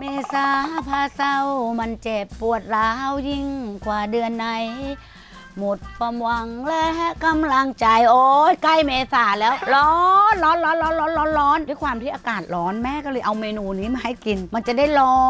เมษาพาเศร้ามันเจ็บปวดร้าวยิ่งกว่าเดือนไหน หมดความหวังและกำลังใจโอ้ยใกล้เมษาแล้ว ร้อนร้อนร้อนร้อนร้อนร้อนร้อนด้วยความที่อากาศร้อนแม่ก็เลยเอาเมนูนี้มาให้กิน มันจะได้ร้อ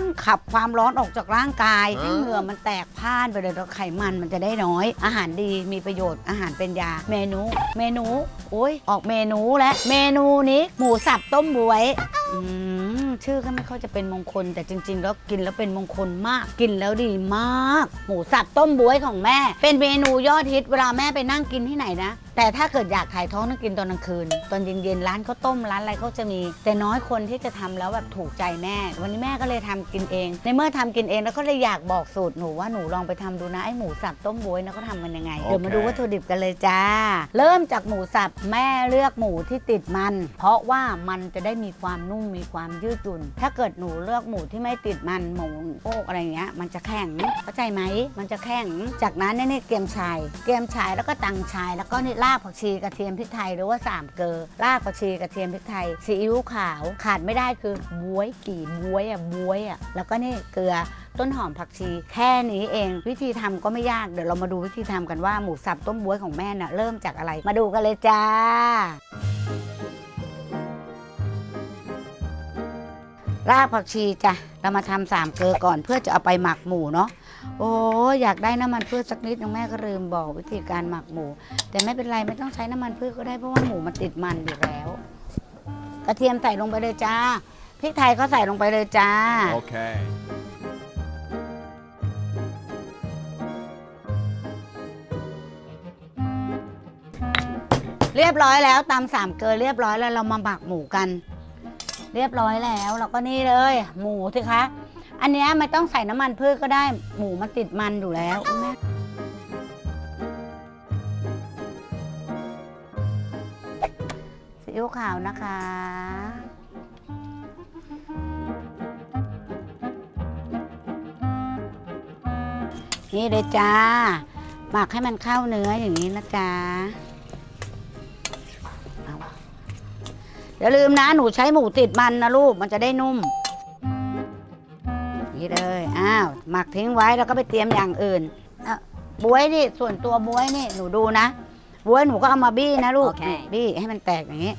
นขับความร้อนออกจากร่างกายให้เหงื่อมันแตกพ่านไปเลยแล้วไขมันมันจะได้น้อย อาหารดีมีประโยชน์อาหารเป็นยา เมนู เมนูโอ้ยออกเมนูแล้วเมนูนี้หมูสับต้มบวยอืม ชื่อก็ไม่ค่อยจะเป็นมงคล แต่จริง ๆ แล้วกินแล้วเป็นมงคลมาก กินแล้วดีมาก หมูสับต้มบวยของแม่ เป็นเมนูยอดฮิตเวลาแม่ไปนั่งกินที่ไหนนะ แต่ถ้าเกิดอยากถ่ายท้องต้องกินตอนกลางคืน ตอนเย็นๆร้านข้าวต้มร้านอะไรเขาจะมี แต่น้อยคนที่จะทำแล้วแบบถูกใจแม่ วันนี้แม่ก็เลยทำกินเอง ในเมื่อทำกินเองแล้วก็เลยอยากบอกสูตรหนูว่าหนูลองไปทำดูนะไอหมูสับต้มบวยนะเขาทำกันยังไงเดี๋ยวมาดูวัตถุดิบกันเลยจ้า เริ่มจากหมูสับแม่เลือกหมูที่ติดมัน เพราะว่ามันจะได้มีความนุ่มมีความยืดยุ่นถ้าเกิดหนูเลือกหมูที่ไม่ติดมันหมูโป๊กอะไรเงี้ย มันจะแข็ง เข้าใจไหม มันจะแข็ง จากนั้นเนี่ยนี่เกรียมชาย เกรียมชายแล้วก็ตังชาย แล้วก็นี่รากผักชีกระเทียมพริกไทยหรือว่าสามเกลือรากผักชีกระเทียมพริกไทยซีอิ๊วขาวขาดไม่ได้คือบวยกี่บวยอะบวยอะแล้วก็นี่เกลือต้นหอมผักชี แค่นี้เอง วิธีทำก็ไม่ยากเดี๋ยวเรามาดูวิธีทำกันว่าหมูสับต้มบวยของแม่น่ะเริ่มจากอะไร มาดูกันเลยจ้า รากผักชีจ้ะเรามาทำสามเกลือก่อนเพื่อจะเอาไปหมักหมูเนาะโอ้ยอยากได้น้ำมันพืชสักนิดนึงแม่ก็ลืมบอกวิธีการหมักหมู แต่ไม่เป็นไรไม่ต้องใช้น้ำมันพืชก็ได้เพราะว่าหมูมันติดมันอยู่แล้ว กระเทียมใส่ลงไปเลยจ้าพริกไทยก็ใส่ลงไปเลยจ้า Okay. เรียบร้อยแล้วตำสามเกลือเรียบร้อยแล้วเรามาหมักหมูกัน เรียบร้อยแล้วเราก็นี่เลย หมูสิคะ อันนี้ไม่ต้องใส่น้ำมันพืชก็ได้หมูมันติดมันอยู่แล้วแม่ซีอิ๊วขาวนะคะนี่เลยจ้า หมักให้มันเข้าเนื้ออย่างนี้นะจ๊ะ อย่าลืมนะ หนูใช้หมูติดมันนะลูก มันจะได้นุ่ม นี่เลย อ้าว หมักทิ้งไว้แล้วก็ไปเตรียมอย่างอื่นอะบวยนี่ส่วนตัวบวยนี่ หนูดูนะ บวยหนูก็เอามาบี้นะลูก โอเคนี่บี้ให้มันแตกอย่างนี้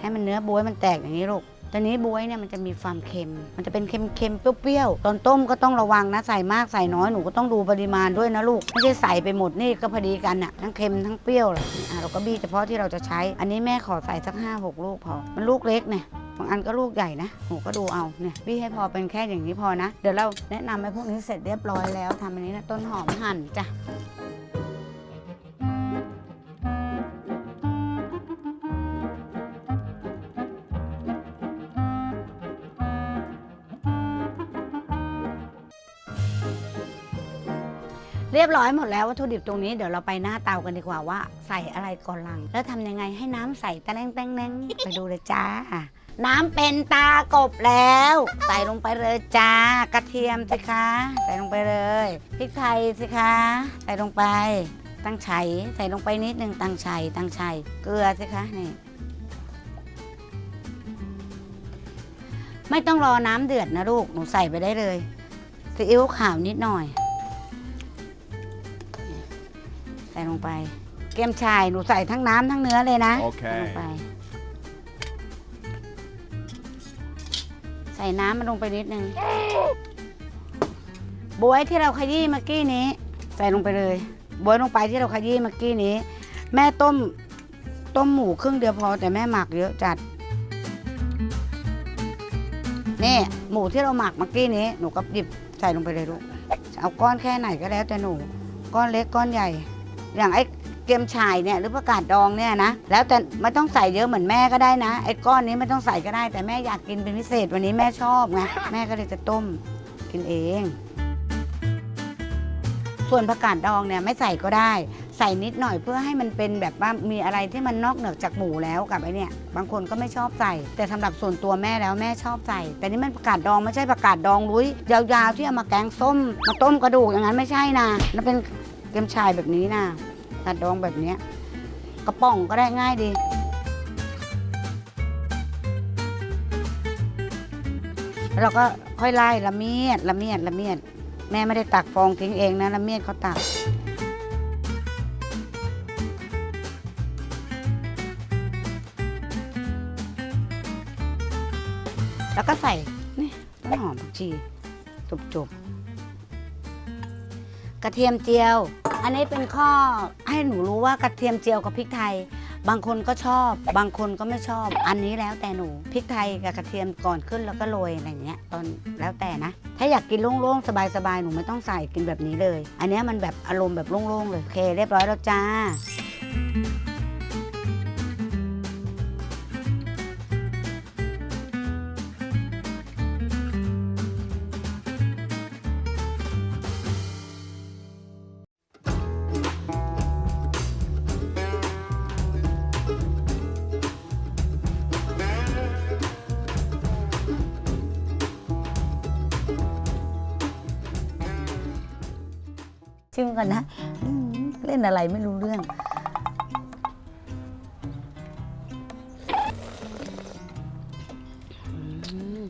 ให้มันเนื้อบวยมันแตกอย่างนี้ลูก ตอนนี้บวยเนี่ยมันจะมีความเค็ม มันจะเป็นเค็มๆเปรี้ยวๆ ตอนต้มก็ต้องระวังนะใส่มากใส่น้อยหนูก็ต้องดูปริมาณด้วยนะลูก ไม่ใช่ใส่ไปหมดนี่ก็พอดีกันอะทั้งเค็มทั้งเปรี้ยวเลยอะเราก็บี้เฉพาะที่เราจะใช้ อันนี้แม่ขอใส่สักห้าหกลูกพอ มันลูกเล็กเนี่ยบางอันก็ลูกใหญ่นะหนูก็ดูเอาเนี่ยบี้ให้พอเป็นแค่อย่างนี้พอนะ เดี๋ยวเราแนะนำให้พวกนี้เสร็จเรียบร้อยแล้วทำอันนี้นะต้นหอมหั่นจ้ะ เรียบร้อยหมดแล้ววัตถุดิบตรงนี้เดี๋ยวเราไปหน้าเตากันดีกว่าว่าใส่อะไรก่อนหลัง แล้วทำยังไงให้น้ำใสตะแลงแตงแงไปดูเลยจ้า น้ำเป็นตากบแล้ว ใส่ลงไปเลยจ้ากระเทียมสิคะ ใส่ลงไปเลยพริกไทยสิคะ ใส่ลงไปตั้งไฉใส่ลงไปนิดนึงตั้งไฉตั้งไฉเกลือสิคะนี่ไม่ต้องรอน้ำเดือดนะลูก หนูใส่ไปได้เลยซีอิ๊วขาวนิดหน่อย ใส่ลงไปเกรียมชายหนูใส่ทั้งน้ำทั้งเนื้อเลยนะโอเค ใส่ลงไป ใส่น้ำมันลงไปนิดนึงบวยที่เราขยี้เมื่อกี้นี้ ใส่ลงไปเลยบวยลงไปที่เราขยี้เมื่อกี้นี้ แม่ต้มต้มหมูครึ่งเดียวพอแต่แม่หมักเยอะจัด นี่หมูที่เราหมักเมื่อกี้นี้หนูก็หยิบใส่ลงไปเลยลูกจะเอาก้อนแค่ไหนก็แล้วแต่หนู ก้อนเล็กก้อนใหญ่ อย่างไอ้เกมฉายเนี่ยหรือประกาศดองเนี่ยนะ แล้วแต่ไม่ต้องใส่เยอะเหมือนแม่ก็ได้นะ ไอ้ก้อนนี้ไม่ต้องใส่ก็ได้ แต่แม่อยากกินเป็นพิเศษวันนี้แม่ชอบไงแม่ก็เลยจะต้มกินเอง ส่วนผักกาดดองเนี่ยไม่ใส่ก็ได้ ใส่นิดหน่อยเพื่อให้มันเป็นแบบว่ามีอะไรที่มันนอกเหนือจากหมูแล้วกับไอเนี่ย บางคนก็ไม่ชอบใส่ แต่สำหรับส่วนตัวแม่แล้วแม่ชอบใส่ แต่นี่มันผักกาดดองไม่ใช่ผักกาดดองลุยยาวๆที่เอามาแกงส้ม มาต้มกระดูกอย่างนั้นไม่ใช่นะนั่นเป็น เกรียมชายแบบนี้นะผัดดองแบบนี้กระป๋องก็ได้ง่ายดีแล้วเราก็ค่อยไล่ละเมียดละเมียดละเมียด แม่ไม่ได้ตักฟองทิ้งเองนะละเมียดเขาตักแล้วก็ใส่นี่ต้นหอมผักชีจุบๆกระเทียมเจียว อันนี้เป็นข้อให้หนูรู้ว่ากระเทียมเจียวกับพริกไทย บางคนก็ชอบ บางคนก็ไม่ชอบ อันนี้แล้วแต่หนูพริกไทยกับกระเทียมก่อนขึ้นแล้วก็โรยอะไรเงี้ยตอนแล้วแต่นะ ถ้าอยากกินโล่งๆสบายๆหนูไม่ต้องใส่กินแบบนี้เลย อันนี้มันแบบอารมณ์แบบโล่งๆเลยโอเค เรียบร้อยแล้วจ้า ชิมกันนะอืมเล่นอะไรไม่รู้เรื่องอืม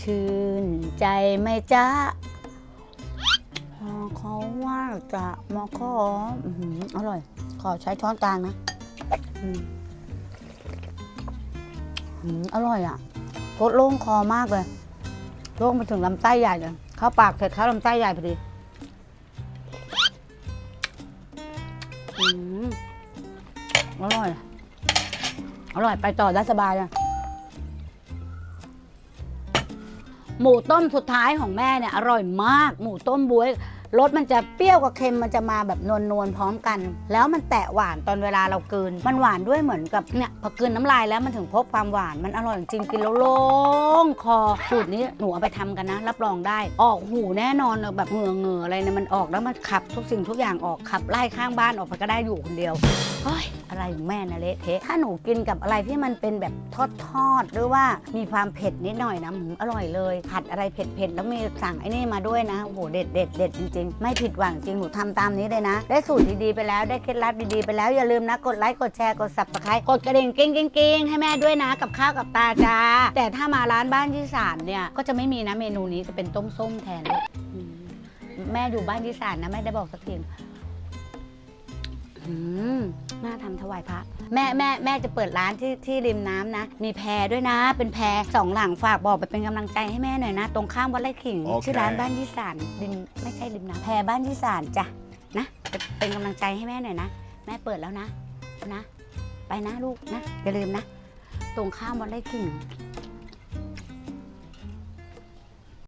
ชื่นใจไหมจ๊ะพอเขาว่าจะมาขออื้อหืออร่อย ขอใช้ช้อนกลางนะอืมอืมอร่อยอะโคตรโล่งคอมากเลย โล่งไปถึงลำไส้ใหญ่เลย เข้าปากเสร็จเข้าลำไส้ใหญ่พอดี อร่อย อร่อยไปต่อได้สบายเลยหมูต้มสุดท้ายของแม่เนี่ยอร่อยมาก หมูต้มบวยรสมันจะเปรี้ยวกับเค็มมันจะมาแบบนวลๆพร้อมกัน แล้วมันแตะหวานตอนเวลาเรากลืนมันหวานด้วยเหมือนกับเนี่ยพอกลืนน้ำลายแล้วมันถึงพบความหวานมันอร่อยจริงกินแล้วโล่งคอสูตรนี้หนูเอาไปทำกันนะ รับรองได้ ออกหูแน่นอนแบบเหงื่อเหงื่ออะไรเนี่ยมันออกแล้วมันขับทุกสิ่งทุกอย่างออกขับไล่ข้างบ้านออกไปก็ได้อยู่คนเดียวเฮ้ย อะไรของแม่นะเละเทะถ้าหนูกินกับอะไรที่มันเป็นแบบทอดทอดๆหรือว่ามีความเผ็ดนิดหน่อยนะหืมอร่อยเลยผัดอะไรเผ็ดๆแล้วมีสั่งไอ้นี่มาด้วยนะโอ้โหเด็ดเด็ดเด็ดจริงๆ ไม่ผิดหวังจริงหนูทำตามนี้เลยนะ ได้สูตรดีๆไปแล้วได้เคล็ดลับดีๆไปแล้วอย่าลืมนะกดไลค์กดแชร์กด subscribe กดกระดิ่งกิ้งกิ้งกิ้งให้แม่ด้วยนะกับข้าวกับตาจ้าแต่ถ้ามาร้านบ้านที่สามเนี่ยก็จะไม่มีนะเมนูนี้จะเป็นต้มส้มแทน แม่อยู่บ้านที่สามนะไม่ได้บอกสักที อืมน่าทำถวายพระ แม่แม่แม่จะเปิดร้านที่ที่ริมน้ำนะ มีแพรด้วยนะ เป็นแพรสองหลังฝากบอกไปเป็นกำลังใจให้แม่หน่อยนะ ตรงข้ามวัดไร่ขิง โอเค ชื่อร้านบ้านยี่สานริมไม่ใช่ริมน้ำแพรบ้านยี่สานจ้ะนะจะเป็นกำลังใจให้แม่หน่อยนะ แม่เปิดแล้วนะนะ ไปนะลูกนะอย่าลืมนะ ตรงข้ามวัดไร่ขิง